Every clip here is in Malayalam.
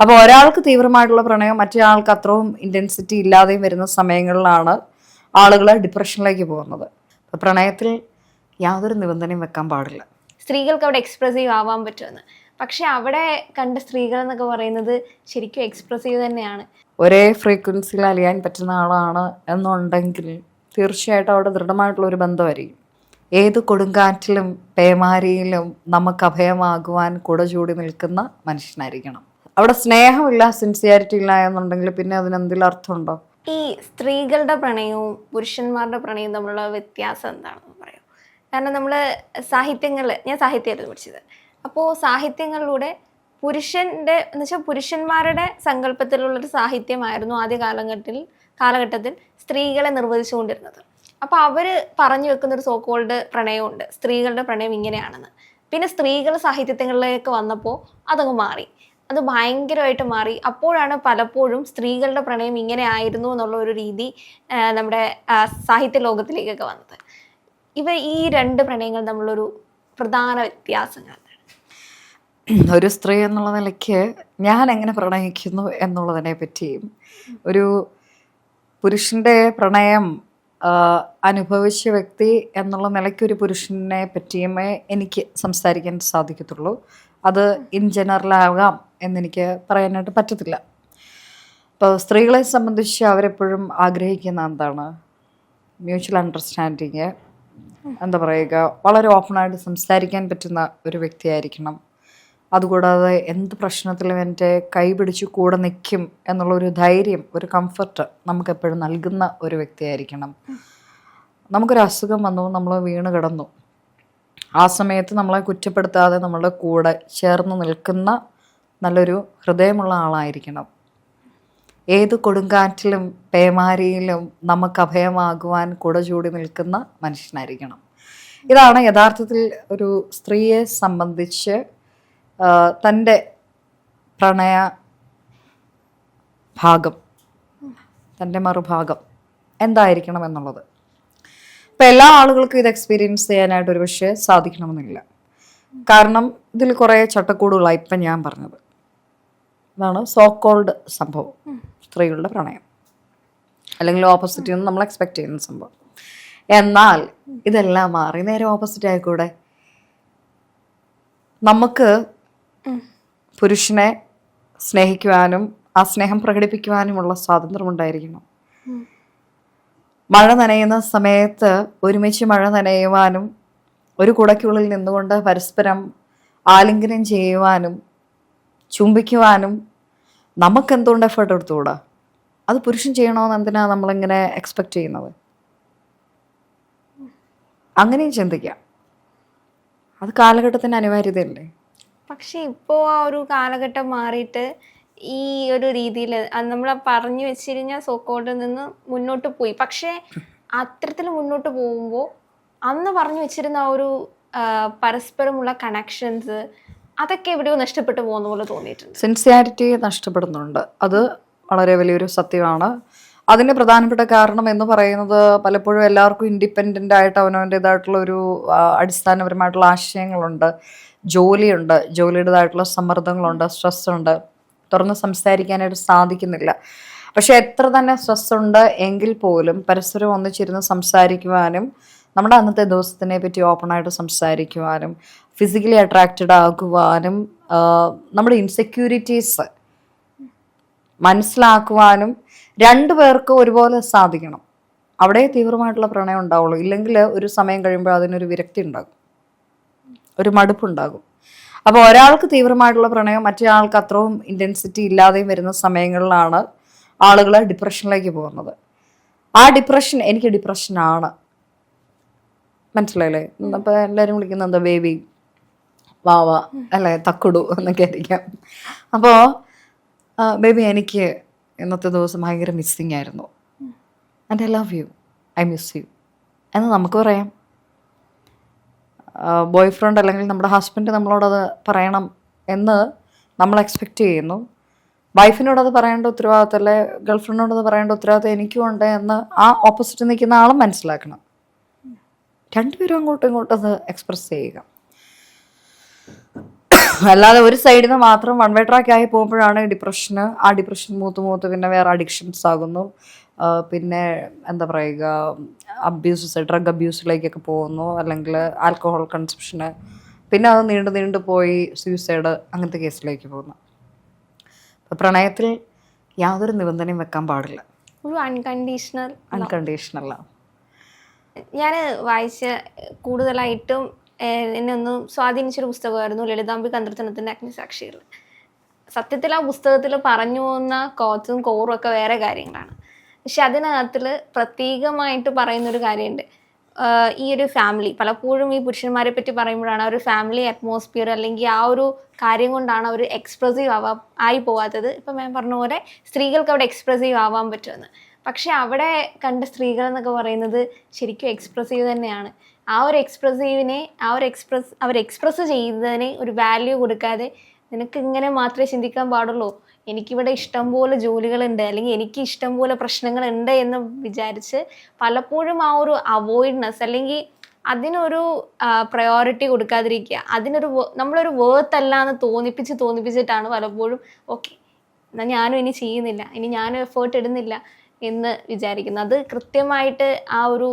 അപ്പോൾ ഒരാൾക്ക് തീവ്രമായിട്ടുള്ള പ്രണയം മറ്റേ ആൾക്ക് അത്രയും ഇന്റൻസിറ്റി ഇല്ലാതെയും വരുന്ന സമയങ്ങളിലാണ് ആളുകൾ ഡിപ്രഷനിലേക്ക് പോകുന്നത്. അപ്പോൾ പ്രണയത്തിൽ യാതൊരു നിബന്ധനയും വെക്കാൻ പാടില്ല. സ്ത്രീകൾക്ക് അവിടെ എക്സ്പ്രസീവ് ആവാൻ പറ്റുമെന്ന്. പക്ഷെ അവിടെ കണ്ട സ്ത്രീകൾ എന്നൊക്കെ പറയുന്നത് ശരിക്കും എക്സ്പ്രസീവ് തന്നെയാണ്. ഒരേ ഫ്രീക്വൻസിയിൽ അലിയാൻ പറ്റുന്ന ആളാണ് എന്നുണ്ടെങ്കിൽ തീർച്ചയായിട്ടും അവിടെ ദൃഢമായിട്ടുള്ള ഒരു ബന്ധമായിരിക്കും. ഏത് കൊടുങ്കാറ്റിലും പേമാരിയിലും നമുക്ക് അഭയമാകുവാൻ കുട ചൂടി നിൽക്കുന്ന മനുഷ്യനായിരിക്കണം. അവിടെ സ്നേഹമില്ല സിൻസിയാരിറ്റി ഇല്ല എന്നുണ്ടെങ്കിൽ പിന്നെ അതിന് എന്തെങ്കിലും അർത്ഥമുണ്ടോ? ഈ സ്ത്രീകളുടെ പ്രണയവും പുരുഷന്മാരുടെ പ്രണയവും തമ്മിലുള്ള വ്യത്യാസം എന്താണെന്ന് പറയാം. കാരണം നമ്മൾ സാഹിത്യങ്ങൾ ഞാൻ സാഹിത്യമായിരുന്നു പഠിച്ചത്. അപ്പോൾ സാഹിത്യങ്ങളിലൂടെ പുരുഷന്റെ എന്ന് വെച്ചാൽ പുരുഷന്മാരുടെ സങ്കല്പത്തിലുള്ളൊരു സാഹിത്യമായിരുന്നു ആദ്യ കാലഘട്ടത്തിൽ കാലഘട്ടത്തിൽ സ്ത്രീകളെ നിർവചിച്ചുകൊണ്ടിരുന്നത്. അപ്പോൾ അവർ പറഞ്ഞു വെക്കുന്ന ഒരു സോക്കോൾഡ് പ്രണയമുണ്ട്. സ്ത്രീകളുടെ പ്രണയം ഇങ്ങനെയാണെന്ന്. പിന്നെ സ്ത്രീകൾ സാഹിത്യങ്ങളിലേക്ക് വന്നപ്പോൾ അതങ്ങ് മാറി. അത് ഭയങ്കരമായിട്ട് മാറി. അപ്പോഴാണ് പലപ്പോഴും സ്ത്രീകളുടെ പ്രണയം ഇങ്ങനെ ആയിരുന്നു എന്നുള്ള ഒരു രീതി നമ്മുടെ സാഹിത്യ ലോകത്തിലേക്കൊക്കെ വന്നത്. ഇവ ഈ രണ്ട് പ്രണയങ്ങൾ തമ്മിലൊരു പ്രധാന വ്യത്യാസങ്ങൾ ഒരു സ്ത്രീ എന്നുള്ള നിലയ്ക്ക് ഞാൻ എങ്ങനെ പ്രണയിക്കുന്നു എന്നുള്ളതിനെ പറ്റിയും ഒരു പുരുഷന്റെ പ്രണയം അനുഭവിച്ച വ്യക്തി എന്നുള്ള നിലയ്ക്ക് ഒരു പുരുഷനെ പറ്റിയുമേ എനിക്ക് സംസാരിക്കാൻ സാധിക്കത്തുള്ളൂ. അത് ഇൻ ജനറലാകാം. എന്നെനിക്ക് പറയാനായിട്ട് പറ്റത്തില്ല. അപ്പോൾ സ്ത്രീകളെ സംബന്ധിച്ച് അവരെപ്പോഴും ആഗ്രഹിക്കുന്ന എന്താണ്? മ്യൂച്വൽ അണ്ടർസ്റ്റാൻഡിങ് എന്താ പറയുക? വളരെ ഓപ്പണായിട്ട് സംസാരിക്കാൻ പറ്റുന്ന ഒരു വ്യക്തിയായിരിക്കണം. അതുകൂടാതെ എന്ത് പ്രശ്നത്തിലും എന്റെ കൈ പിടിച്ച് കൂടെ നിൽക്കും എന്നുള്ളൊരു ധൈര്യം ഒരു കംഫർട്ട് നമുക്കെപ്പോഴും നൽകുന്ന ഒരു വ്യക്തിയായിരിക്കണം. നമുക്കൊരു അസുഖം വന്നു നമ്മൾ വീണ് കിടന്നു. ആ സമയത്ത് നമ്മളെ കുറ്റപ്പെടുത്താതെ നമ്മളുടെ കൂടെ ചേർന്ന് നിൽക്കുന്ന നല്ലൊരു ഹൃദയമുള്ള ആളായിരിക്കണം. ഏത് കൊടുങ്കാറ്റിലും പേമാരിയിലും നമുക്ക് അഭയമാകുവാൻ കൂടെ ചൂടി നിൽക്കുന്ന മനുഷ്യനായിരിക്കണം. ഇതാണ് യഥാർത്ഥത്തിൽ ഒരു സ്ത്രീയെ സംബന്ധിച്ച് തന്റെ പ്രണയ ഭാഗം തന്റെ മറുഭാഗം എന്തായിരിക്കണം എന്നുള്ളത്. ഇപ്പം എല്ലാ ആളുകൾക്കും ഇത് എക്സ്പീരിയൻസ് ചെയ്യാനായിട്ട് ഒരു പക്ഷേ സാധിക്കണമെന്നില്ല. കാരണം ഇതിൽ കുറേ ചട്ടക്കൂടുകളാണ് ഇപ്പം ഞാൻ പറഞ്ഞത്. ഇതാണ് സോ കോൾഡ് സംഭവം സ്ത്രീകളുടെ പ്രണയം. അല്ലെങ്കിൽ ഓപ്പോസിറ്റ് നിന്ന് നമ്മൾ എക്സ്പെക്ട് ചെയ്യുന്ന സംഭവം. എന്നാൽ ഇതെല്ലാം മാറി നേരെ ഓപ്പോസിറ്റ് ആയിക്കൂടെ? നമുക്ക് പുരുഷനെ സ്നേഹിക്കുവാനും ആ സ്നേഹം പ്രകടിപ്പിക്കുവാനുമുള്ള സ്വാതന്ത്ര്യം ഉണ്ടായിരിക്കണം. മഴ നനയുന്ന സമയത്ത് ഒരുമിച്ച് മഴ നനയുവാനും ഒരു കുടയ്ക്കുള്ളിൽ നിന്നുകൊണ്ട് പരസ്പരം ആലിംഗനം ചെയ്യുവാനും ചുംബിക്കുവാനും നമുക്ക് എന്തുകൊണ്ട് എഫേർട്ട് എടുത്തുകൂടാ? അത് പുരുഷൻ ചെയ്യണമെന്ന് എന്തിനാണ് നമ്മളിങ്ങനെ എക്സ്പെക്ട് ചെയ്യുന്നത്? അങ്ങനെയും ചിന്തിക്കാം. അത് കാലഘട്ടത്തിന്റെ അനിവാര്യതയല്ലേ? പക്ഷെ ഇപ്പോൾ ആ ഒരു കാലഘട്ടം മാറിയിട്ട് ഈ ഒരു രീതിയിൽ നമ്മൾ പറഞ്ഞു വെച്ചിരുന്ന സോക്കോട്ടിൽ നിന്ന് മുന്നോട്ട് പോയി. പക്ഷേ അത്തരത്തിൽ മുന്നോട്ട് പോകുമ്പോൾ അന്ന് പറഞ്ഞു വെച്ചിരുന്ന ആ ഒരു പരസ്പരമുള്ള കണക്ഷൻസ് അതൊക്കെ എവിടെയോ നഷ്ടപ്പെട്ടു പോകുന്ന പോലെ തോന്നിയിട്ടുണ്ട്. സിൻസിയാരിറ്റി നഷ്ടപ്പെടുന്നുണ്ട്. അത് വളരെ വലിയൊരു സത്യമാണ്. അതിന് പ്രധാനപ്പെട്ട കാരണം എന്ന് പറയുന്നത് പലപ്പോഴും എല്ലാവർക്കും ഇൻഡിപെൻഡന്റ് ആയിട്ട് അവനവന്റെതായിട്ടുള്ള ഒരു അടിസ്ഥാനപരമായിട്ടുള്ള ആശയങ്ങളുണ്ട്. ജോലിയുണ്ട്. ജോലിയുടേതായിട്ടുള്ള സമ്മർദ്ദങ്ങളുണ്ട്. സ്ട്രെസ് ഉണ്ട് തുറന്ന് സംസാരിക്കാനായിട്ട് സാധിക്കുന്നില്ല. പക്ഷേ എത്ര തന്നെ സ്ട്രെസ് ഉണ്ട് എങ്കിൽ പോലും പരസ്പരം ഒന്നിച്ചിരുന്ന് സംസാരിക്കുവാനും നമ്മുടെ അന്നത്തെ ദിവസത്തിനെ പറ്റി ഓപ്പണായിട്ട് സംസാരിക്കുവാനും ഫിസിക്കലി അട്രാക്റ്റഡ് ആകുവാനും നമ്മുടെ ഇൻസെക്യൂരിറ്റീസ് മനസ്സിലാക്കുവാനും രണ്ടു പേർക്കും ഒരുപോലെ സാധിക്കണം. അവിടെ തീവ്രമായിട്ടുള്ള പ്രണയം ഉണ്ടാവുള്ളൂ. ഇല്ലെങ്കിൽ ഒരു സമയം കഴിയുമ്പോൾ അതിനൊരു വിരക്തി ഉണ്ടാകും. ഒരു മടുപ്പുണ്ടാകും അപ്പോൾ ഒരാൾക്ക് തീവ്രമായിട്ടുള്ള പ്രണയം മറ്റേ ആൾക്ക് അത്രയും ഇന്റൻസിറ്റി ഇല്ലാതെയും വരുന്ന സമയങ്ങളിലാണ് ആളുകൾ ഡിപ്രഷനിലേക്ക് പോകുന്നത്. ആ ഡിപ്രഷൻ എനിക്ക് ഡിപ്രഷനാണ് മനസ്സിലായില്ലേ? അപ്പോൾ എല്ലാവരും വിളിക്കുന്നത് എന്താ? ബേബി വാവ അല്ലെ തക്കുടു എന്നൊക്കെ ആയിരിക്കാം. അപ്പോ ബേബി എനിക്ക് ഇന്നത്തെ ദിവസം ഭയങ്കര മിസ്സിങ് ആയിരുന്നു. And I love you I miss you എന്ന് നമുക്ക് പറയാം. ബോയ് ഫ്രണ്ട് അല്ലെങ്കിൽ നമ്മുടെ ഹസ്ബൻഡ് നമ്മളോടത് പറയണം എന്ന് നമ്മൾ എക്സ്പെക്റ്റ് ചെയ്യുന്നു. വൈഫിനോടത് പറയേണ്ട ഉത്തരവാദിത്തം അല്ലെ ഗേൾഫ്രണ്ടിനോടത് പറയേണ്ട ഉത്തരവാദിത്തം എനിക്കും ഉണ്ട് എന്ന് ആ ഓപ്പോസിറ്റ് നിൽക്കുന്ന ആളും മനസ്സിലാക്കണം. രണ്ടുപേരും അങ്ങോട്ടും ഇങ്ങോട്ടും അത് എക്സ്പ്രസ് ചെയ്യുക. അല്ലാതെ ഒരു സൈഡിൽ നിന്ന് മാത്രം വൺ വേ ട്രാക്ക് ആയി പോകുമ്പോഴാണ് ഡിപ്രഷന് ആ ഡിപ്രഷൻ മൂത്ത് മൂത്ത് പിന്നെ വേറെ അഡിക്ഷൻസ് ആകുന്നു. പിന്നെ എന്താ പറയുക അബ്യൂസസ് ഡ്രഗ് അബ്യൂസിലേക്കൊക്കെ പോകുന്നു. അല്ലെങ്കിൽ ആൽക്കഹോൾ കൺസപ്ഷന് പിന്നെ അത് നീണ്ടു നീണ്ടു പോയി സൂയിസൈഡ് അങ്ങനത്തെ കേസിലേക്ക് പോകുന്നു. അപ്പോൾ പ്രണയത്തിൽ യാതൊരു നിബന്ധനയും വെക്കാൻ പാടില്ല. ഒരു അൺകണ്ടീഷണൽ അൺകണ്ടീഷണലാണ് ഞാൻ വായിച്ച കൂടുതലായിട്ടും എന്നെ ഒന്ന് സ്വാധീനിച്ചൊരു പുസ്തകമായിരുന്നു ലളിതാംബി അന്തർജനത്തിന്റെ അഗ്നിസാക്ഷികൾ. സത്യത്തിൽ ആ പുസ്തകത്തിൽ പറഞ്ഞു പോകുന്ന കോച്ചും കോറും ഒക്കെ വേറെ കാര്യങ്ങളാണ്. പക്ഷെ അതിനകത്തിൽ പ്രത്യേകമായിട്ട് പറയുന്നൊരു കാര്യമുണ്ട്. ഈ ഒരു ഫാമിലി പലപ്പോഴും ഈ പുരുഷന്മാരെ പറ്റി പറയുമ്പോഴാണ് ഒരു ഫാമിലി അറ്റ്മോസ്ഫിയർ അല്ലെങ്കിൽ ആ ഒരു കാര്യം കൊണ്ടാണ് അവർ എക്സ്പ്രസീവ് ആവാ ആയി പോവാത്തത്. ഇപ്പം ഞാൻ പറഞ്ഞ പോലെ സ്ത്രീകൾക്ക് അവിടെ എക്സ്പ്രസീവ് ആവാൻ പറ്റുമെന്ന്. പക്ഷെ അവിടെ കണ്ട സ്ത്രീകൾ എന്നൊക്കെ പറയുന്നത് ശരിക്കും എക്സ്പ്രസീവ് തന്നെയാണ്. ആ ഒരു എക്സ്പ്രസീവിനെ ആ ഒരു എക്സ്പ്രസ് അവർ എക്സ്പ്രസ് ചെയ്യുന്നതിന് ഒരു വാല്യൂ കൊടുക്കാതെ നിനക്ക് ഇങ്ങനെ മാത്രമേ ചിന്തിക്കാൻ പാടുള്ളൂ. എനിക്കിവിടെ ഇഷ്ടം പോലെ ജോലികളുണ്ട് അല്ലെങ്കിൽ എനിക്ക് ഇഷ്ടം പോലെ പ്രശ്നങ്ങളുണ്ട് എന്ന് വിചാരിച്ച് പലപ്പോഴും ആ ഒരു അവോയ്ഡ്നെസ് അല്ലെങ്കിൽ അതിനൊരു പ്രയോറിറ്റി കൊടുക്കാതിരിക്കുക. അതിനൊരു നമ്മളൊരു വേർത്ത് അല്ല എന്ന് തോന്നിപ്പിച്ച് തോന്നിപ്പിച്ചിട്ടാണ് പലപ്പോഴും ഓക്കെ എന്നാൽ ഞാനും ഇനി ചെയ്യുന്നില്ല ഇനി ഞാനും എഫേർട്ട് ഇടുന്നില്ല എന്ന് വിചാരിക്കുന്നു. അത് കൃത്യമായിട്ട് ആ ഒരു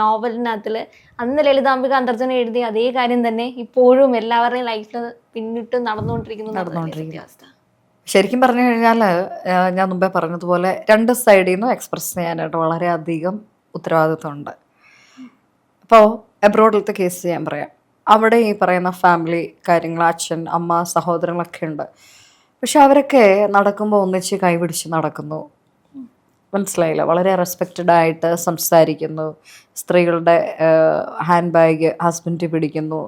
നോവലിനകത്തിൽ അന്ന് ലളിതാംബിക അന്തർജന എഴുതിയ അതേ കാര്യം തന്നെ ഇപ്പോഴും എല്ലാവരുടെയും ലൈഫിൽ പിന്നിട്ട് നടന്നുകൊണ്ടിരിക്കുന്നു നടന്നുകൊണ്ടിരിക്കുന്ന. ശരിക്കും പറഞ്ഞു കഴിഞ്ഞാൽ ഞാൻ മുമ്പേ പറഞ്ഞതുപോലെ രണ്ട് സൈഡിൽ നിന്നും എക്സ്പ്രസ് ചെയ്യാനായിട്ട് വളരെയധികം ഉത്തരവാദിത്വമുണ്ട്. അപ്പോൾ എബ്രോഡിലത്തെ കേസ് ചെയ്യാൻ പറയാം. അവിടെ ഈ പറയുന്ന ഫാമിലി കാര്യങ്ങൾ അച്ഛൻ അമ്മ സഹോദരങ്ങളൊക്കെ ഉണ്ട്. പക്ഷെ അവരൊക്കെ നടക്കുമ്പോൾ ഒന്നിച്ച് കൈപിടിച്ച് നടക്കുന്നു. മനസ്സിലായില്ല. വളരെ റെസ്പെക്റ്റഡ് ആയിട്ട് സംസാരിക്കുന്നു. സ്ത്രീകളുടെ ഹാൻഡ് ബാഗ് ഹസ്ബൻഡ് പിടിക്കുന്നു.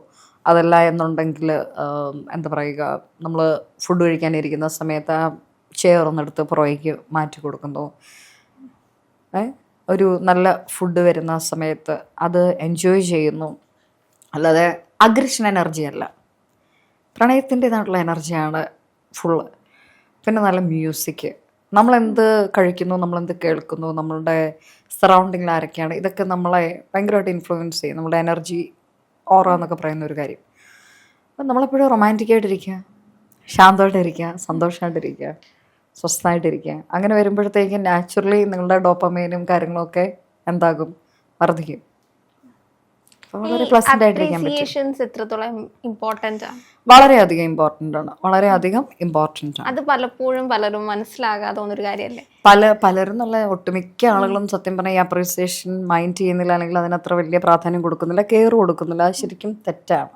അതല്ല എന്നുണ്ടെങ്കിൽ എന്താ പറയുക നമ്മൾ ഫുഡ് കഴിക്കാനിരിക്കുന്ന സമയത്ത് ആ ചെയർ ഒന്നെടുത്ത് പുറകേക്ക് മാറ്റി കൊടുക്കുന്നു. ഏ ഒരു നല്ല ഫുഡ് വരുന്ന സമയത്ത് അത് എൻജോയ് ചെയ്യുന്നു. അല്ലാതെ അഗ്രഷൻ എനർജി അല്ല. പ്രണയത്തിന്റെതായിട്ടുള്ള എനർജിയാണ് ഫുള്ള് പിന്നെ നല്ല മ്യൂസിക് നമ്മളെന്ത് കഴിക്കുന്നു നമ്മളെന്ത് കേൾക്കുന്നു നമ്മളുടെ സറൗണ്ടിങ്ങിൽ ആരൊക്കെയാണ് ഇതൊക്കെ നമ്മളെ ഭയങ്കരമായിട്ട് ഇൻഫ്ലുവൻസ് ചെയ്യും. നമ്മുടെ എനർജി ഓറ എന്നൊക്കെ പറയുന്ന ഒരു കാര്യം. അപ്പം നമ്മളെപ്പോഴും റൊമാന്റിക്കായിട്ടിരിക്കുക ശാന്തമായിട്ടിരിക്കുക സന്തോഷമായിട്ടിരിക്കുക സ്വസ്ഥമായിട്ടിരിക്കുക അങ്ങനെ വരുമ്പോഴത്തേക്കും നാച്ചുറലി നിങ്ങളുടെ ഡോപ്പമേനും കാര്യങ്ങളൊക്കെ എന്താകും? വർദ്ധിക്കും അപ്പോൾ വളരെ പ്ലസന്റ് ആയിട്ടിരിക്കാൻ പറ്റും അപ്രീസിയേഷൻസ് എത്രത്തോളം ഇമ്പോർട്ടന്റ് ആണ്? വളരെയധികം ഇമ്പോർട്ടന്റ് ആണ്. വളരെയധികം ഇമ്പോർട്ടന്റ് ആണ്. അത് പലപ്പോഴും പലരും മനസ്സിലാകാതെ ഒരു കാര്യമല്ലേ പല പലരും നല്ല ഒട്ടുമിക്ക ആളുകളും സത്യം പറഞ്ഞാൽ ഈ അപ്രീസിയേഷൻ മൈൻഡ് ചെയ്യുന്നില്ല അല്ലെങ്കിൽ അതിനത്ര വലിയ പ്രാധാന്യം കൊടുക്കുന്നില്ല കെയർ കൊടുക്കുന്നില്ല. അത് ശരിക്കും തെറ്റാണ്.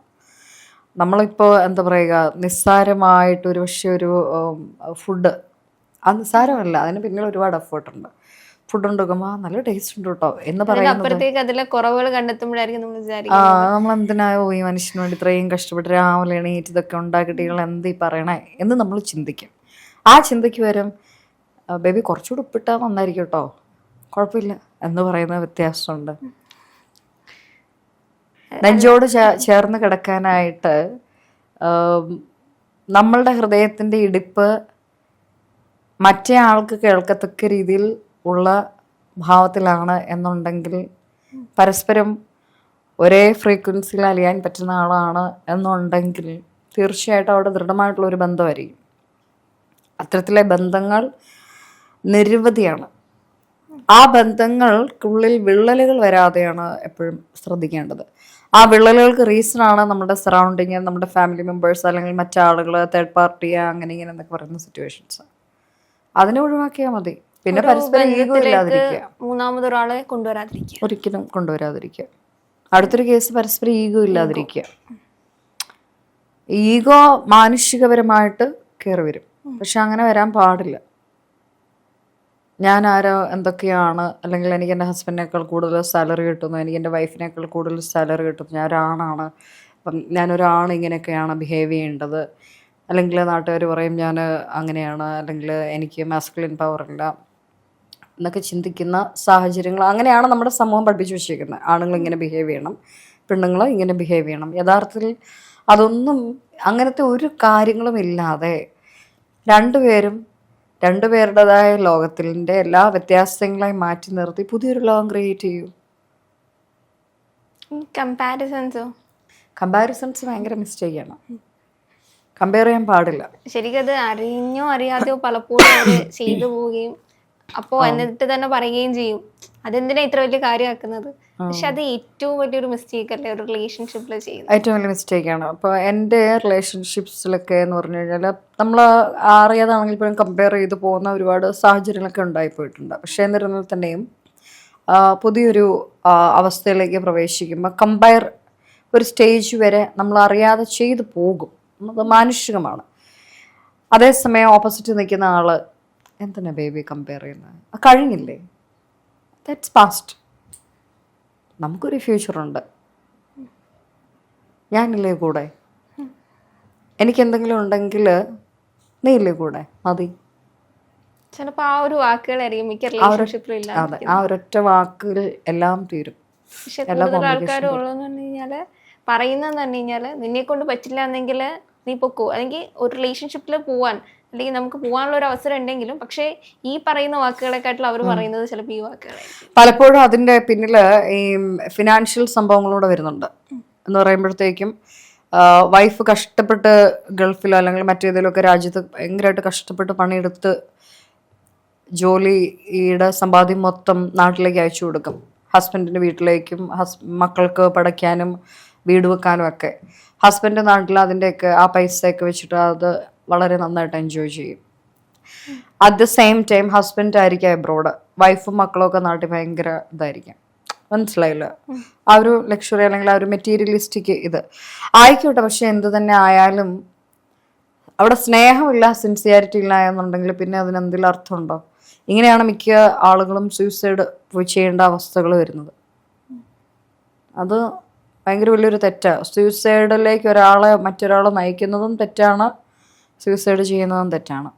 നമ്മളിപ്പോൾ എന്താ പറയുക നിസ്സാരമായിട്ട് ഒരു പക്ഷേ ഒരു ഫുഡ് അത് നിസ്സാരമല്ല. അതിന് പിന്നിൽ ഒരുപാട് എഫേർട്ട് ഉണ്ട്. ഫുഡ് ഉണ്ടാക്കുമ്പോൾ നല്ല ടേസ്റ്റ് ഉണ്ട് കേട്ടോ എന്ന് പറയുന്നത് അതിലെ കുറവുകൾ കണ്ടെത്തുമ്പോഴായിരിക്കും നമ്മൾ എന്തിനായോ ഈ മനുഷ്യന് വേണ്ടി ഇത്രയും കഷ്ടപ്പെട്ട് രാവിലെ എണീറ്റ് ഇതൊക്കെ ഉണ്ടാക്കിയിട്ട് എന്ത് ഈ പറയണേ? എന്ന് നമ്മൾ ചിന്തിക്കും. ആ ചിന്തയ്ക്ക് വരും ബേബി കുറച്ചുകൂടി ഉപ്പിട്ടാൽ നന്നായിരിക്കും കേട്ടോ കുഴപ്പമില്ല. എന്ന് പറയുന്ന വ്യത്യാസമുണ്ട്. നെഞ്ചോട് ചേർന്ന് കിടക്കാനായിട്ട് നമ്മളുടെ ഹൃദയത്തിന്റെ ഇടിപ്പ് മറ്റേ ആൾക്ക് കേൾക്കത്തക്ക രീതിയിൽ ഉള്ള ഭാവത്തിലാണ് എന്നുണ്ടെങ്കിൽ പരസ്പരം ഒരേ ഫ്രീക്വൻസിയിൽ അലിയാൻ പറ്റുന്ന ആളാണ് എന്നുണ്ടെങ്കിൽ തീർച്ചയായിട്ടും അവിടെ ദൃഢമായിട്ടുള്ള ഒരു ബന്ധമായിരിക്കും. അത്തരത്തിലെ ബന്ധങ്ങൾ നിരവധിയാണ്. ആ ബന്ധങ്ങൾക്കുള്ളിൽ വിള്ളലുകൾ വരാതെയാണ് എപ്പോഴും ശ്രദ്ധിക്കേണ്ടത്. ആ വിള്ളലുകൾക്ക് റീസൺ ആണ് നമ്മുടെ സറൗണ്ടിങ് നമ്മുടെ ഫാമിലി മെമ്പേഴ്സ് അല്ലെങ്കിൽ മറ്റാളുകൾ തേർഡ് പാർട്ടി അങ്ങനെ ഇങ്ങനെ എന്നൊക്കെ പറയുന്ന സിറ്റുവേഷൻസ് അതിനെ ഒഴിവാക്കിയാൽ മതി. പിന്നെ പരസ്പരം ഈഗോ ഇല്ലാതിരിക്കുക. മൂന്നാമതൊരാളെ കൊണ്ടുവരാതിരിക്കുക. ഒരിക്കലും കൊണ്ടുവരാതിരിക്കുക. അടുത്തൊരു കേസ് പരസ്പരം ഈഗോ ഇല്ലാതിരിക്കുക. ഈഗോ മാനുഷികപരമായിട്ട് കയറി വരും. പക്ഷെ അങ്ങനെ വരാൻ പാടില്ല. ഞാൻ ആരോ എന്തൊക്കെയാണ് അല്ലെങ്കിൽ എനിക്ക് എന്റെ ഹസ്ബൻഡിനേക്കാൾ കൂടുതൽ സാലറി കിട്ടുന്നു എനിക്ക് എന്റെ വൈഫിനേക്കാൾ കൂടുതൽ സാലറി കിട്ടുന്നു ഞാൻ ഒരാണാണ് അപ്പം ഞാനൊരാണ് ഇങ്ങനെയൊക്കെയാണ് ബിഹേവ് ചെയ്യേണ്ടത്. അല്ലെങ്കിൽ നാട്ടുകാർ പറയും ഞാൻ അങ്ങനെയാണ് അല്ലെങ്കിൽ എനിക്ക് മാസ്കുലിൻ പവർ ഇല്ല. എന്നൊക്കെ ചിന്തിക്കുന്ന സാഹചര്യങ്ങൾ. അങ്ങനെയാണ് നമ്മുടെ സമൂഹം പഠിപ്പിച്ചു വെച്ചിരിക്കുന്നത് ആണുങ്ങൾ ഇങ്ങനെ ബിഹേവ് ചെയ്യണം പെണ്ണുങ്ങൾ ഇങ്ങനെ ബിഹേവ് ചെയ്യണം. യഥാർത്ഥത്തിൽ അതൊന്നും അങ്ങനത്തെ ഒരു കാര്യങ്ങളും ഇല്ലാതെ രണ്ടുപേരും രണ്ടുപേരുടേതായ ലോകത്തിന്റെ എല്ലാ വ്യത്യാസങ്ങളായി മാറ്റി നിർത്തി പുതിയൊരു ലോകം ക്രിയേറ്റ് ചെയ്യൂ. കമ്പാരിസൺസോ കമ്പാരിസൺസ് ഭയങ്കര മിസ്റ്റേക്ക് ആണ്. കമ്പയർ ചെയ്യാൻ പാടില്ല. ശരിക്കും അത് അറിഞ്ഞോ അറിയാതെയോ പലപ്പോഴും ചെയ്തു പോവുകയും അപ്പോ എന്നിട്ട് തന്നെ പറയുകയും ചെയ്യും. അതെന്തിനാ ഇത്ര വലിയ കാര്യമാക്കുന്നത്? പക്ഷെ അത് ഏറ്റവും വലിയൊരു മിസ്റ്റേക്ക് അല്ലേ ഒരു റിലേഷൻഷിപ്പിൽ ചെയ്യുന്നത്? ഏറ്റവും വലിയ മിസ്റ്റേക്ക് ആണ്. അപ്പോൾ എന്റെ റിലേഷൻഷിപ്സിലൊക്കെ എന്ന് പറഞ്ഞു കഴിഞ്ഞാൽ നമ്മൾ അറിയാതാണെങ്കിൽ പോലും കമ്പയർ ചെയ്ത് പോകുന്ന ഒരുപാട് സാഹചര്യങ്ങളൊക്കെ ഉണ്ടായി പോയിട്ടുണ്ട്. പക്ഷേ എന്നിരുന്നാൽ തന്നെയും പുതിയൊരു അവസ്ഥയിലേക്ക് പ്രവേശിക്കുമ്പോൾ കമ്പയർ ഒരു സ്റ്റേജ് വരെ നമ്മൾ അറിയാതെ ചെയ്തു പോകും. അത് മാനുഷികമാണ്. അതേസമയം ഓപ്പോസിറ്റ് നിൽക്കുന്ന ആൾ എന്തിനാ ബേബി കമ്പയർ ചെയ്യുന്നത് കഴിഞ്ഞില്ലേ? ദാറ്റ്സ് പാസ്റ്റ് നമുക്കൊരു ഫ്യൂച്ചറുണ്ട് ഞാനില്ലേ കൂടെ? എനിക്ക് എന്തെങ്കിലും ഉണ്ടെങ്കിൽ നീ ഇല്ലേ കൂടെ? മതി. ചിലപ്പോൾ ആ ഒരു വാക്കുകളായിരിക്കും മിക്ക റിലേഷൻഷിപ്പിലും അതെ ആ ഒരൊറ്റ വാക്കിൽ എല്ലാം തീരും. പക്ഷെ കൂടുതൽ ആൾക്കാരും ഉള്ളതെന്ന് പറഞ്ഞു കഴിഞ്ഞാൽ പറയുന്നതെന്ന് പറഞ്ഞു കഴിഞ്ഞാൽ നിന്നെ കൊണ്ട് പറ്റില്ല എന്നെങ്കിൽ നീ പൊക്കോ? അല്ലെങ്കിൽ ഒരു റിലേഷൻഷിപ്പിൽ പോവാൻ അല്ലെങ്കിൽ നമുക്ക് പോകാനുള്ള ഒരു അവസരം ഉണ്ടെങ്കിലും പക്ഷേ ഈ പറയുന്ന വാക്കുകളെക്കാട്ടിൽ അവർ പറയുന്നത് ചിലപ്പോൾ ഈ വാക്കുകൾ പലപ്പോഴും അതിന്റെ പിന്നിൽ ഈ ഫിനാൻഷ്യൽ സംഭവങ്ങളൂടെ വരുന്നുണ്ട്. എന്ന് പറയുമ്പോഴത്തേക്കും വൈഫ് കഷ്ടപ്പെട്ട് ഗൾഫിലോ അല്ലെങ്കിൽ മറ്റേതെങ്കിലുമൊക്കെ രാജ്യത്ത് ഭയങ്കരമായിട്ട് കഷ്ടപ്പെട്ട് പണിയെടുത്ത് ജോലിയുടെ സമ്പാദ്യം മൊത്തം നാട്ടിലേക്ക് അയച്ചു കൊടുക്കും. ഹസ്ബൻഡിന്റെ വീട്ടിലേക്കും ഹസ് മക്കൾക്ക് പഠിക്കാനും വീട് വെക്കാനും ഒക്കെ. ഹസ്ബൻഡ് നാട്ടിൽ അതിന്റെയൊക്കെ ആ പൈസയൊക്കെ വെച്ചിട്ട് അത് വളരെ നന്നായിട്ട് എൻജോയ് ചെയ്യും. At the same time husband ആയിരിക്കും എബ്രോഡ് വൈഫും മക്കളും ഒക്കെ നാട്ടിൽ ഭയങ്കര ഇതായിരിക്കും. മനസ്സിലായില്ല? ആ ഒരു ലക്ഷറി അല്ലെങ്കിൽ ആ ഒരു മെറ്റീരിയലിസ്റ്റിക് ഇത്. ആയിക്കോട്ടെ പക്ഷെ എന്ത് തന്നെ ആയാലും അവിടെ സ്നേഹമില്ല സിൻസിയാരിറ്റി ഇല്ല എന്നുണ്ടെങ്കിൽ പിന്നെ അതിന് എന്തെങ്കിലും അർത്ഥമുണ്ടോ? ഇങ്ങനെയാണ് മിക്ക ആളുകളും സൂയിസൈഡ് ചെയ്യേണ്ട അവസ്ഥകൾ വരുന്നത്. അത് ഭയങ്കര വലിയൊരു തെറ്റാണ് സൂയിസൈഡിലേക്ക് ഒരാളെ മറ്റൊരാളെ നയിക്കുന്നതും തെറ്റാണ്. സൂയിസൈഡ് ചെയ്യുന്നതും തെറ്റാണ്.